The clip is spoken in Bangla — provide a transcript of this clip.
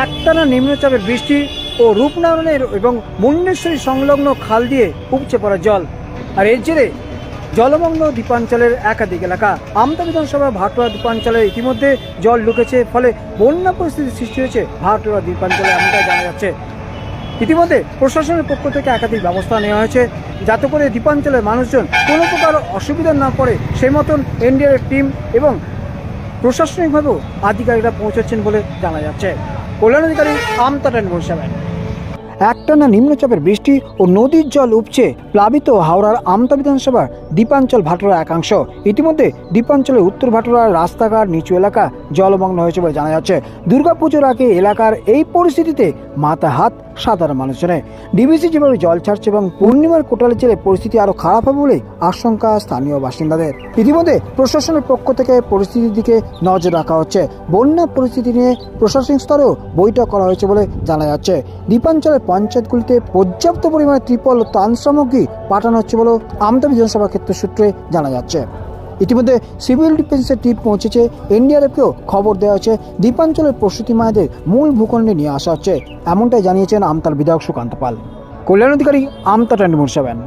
একটানা নিম্নচাপের বৃষ্টি ও রূপনারায়ণের এবং মুন্ডেশ্বরী সংলগ্ন খাল দিয়ে উপচে পড়া জল। আর এর জেরে জলমগ্ন দ্বীপাঞ্চলের একাধিক এলাকা। আমতা বিধানসভা ভাটোয়া দ্বীপাঞ্চলে ইতিমধ্যে জল ঢুকেছে, ফলে বন্যা পরিস্থিতির সৃষ্টি হয়েছে ভাটোয়া দ্বীপাঞ্চলে এমনটাই জানা যাচ্ছে। ইতিমধ্যে প্রশাসনের পক্ষ থেকে একাধিক ব্যবস্থা নেওয়া হয়েছে, যাতে করে দ্বীপাঞ্চলের মানুষজন কোনো প্রকার অসুবিধা না পড়ে সেই মতন এনডিআরএফ টিম এবং প্রশাসনিকভাবেও আধিকারিকরা পৌঁছাচ্ছেন বলে জানা যাচ্ছে। কল্যাণ অধিকারী আমতা আমতাটান বসাবেন একটানা নিম্নচাপের বৃষ্টি ও নদীর জল উপচে প্লাবিত হাওড়ার আমতা বিধানসভার দ্বীপাঞ্চল ভাটোরা একাংশ। ইতিমধ্যে দ্বীপাঞ্চলের উত্তর ভাটোরার রাস্তাঘাট নিচু এলাকা জলমগ্ন হয়েছে বলে জানা যাচ্ছে। দুর্গাপুজোর আগে এলাকার এই পরিস্থিতিতে মাথা হাত সাধারণ মানুষজনের। ডিবিসি যেভাবে জল ছাড়ছে এবং পূর্ণিমার কোটালে জেলে পরিস্থিতি আরও খারাপ হবে বলে আশঙ্কা স্থানীয় বাসিন্দাদের। ইতিমধ্যে প্রশাসনের পক্ষ থেকে পরিস্থিতির দিকে নজর রাখা হচ্ছে। বন্যা পরিস্থিতি নিয়ে প্রশাসনিক স্তরেও বৈঠক করা হয়েছে বলে জানা যাচ্ছে। দ্বীপাঞ্চলের পঞ্চায়েতগুলিতে পর্যাপ্ত পরিমাণে ত্রিপল ও ত্রাণ সামগ্রী পাঠানো হচ্ছে বলেও আমতা বিধানসভা ক্ষেত্র সূত্রে জানা যাচ্ছে। ইতিমধ্যে সিভিল ডিফেন্সের টিম পৌঁছেছে, এনডিআরএফকেও খবর দেওয়া হচ্ছে দ্বীপাঞ্চলের প্রসূতি মায়েদের মূল ভূখণ্ডে নিয়ে আসা হচ্ছে। এমনটাই জানিয়েছেন আমতার বিধায়ক সুকান্ত পাল। কল্যাণ অধিকারী আমতা টান্ডি মুরসাবেন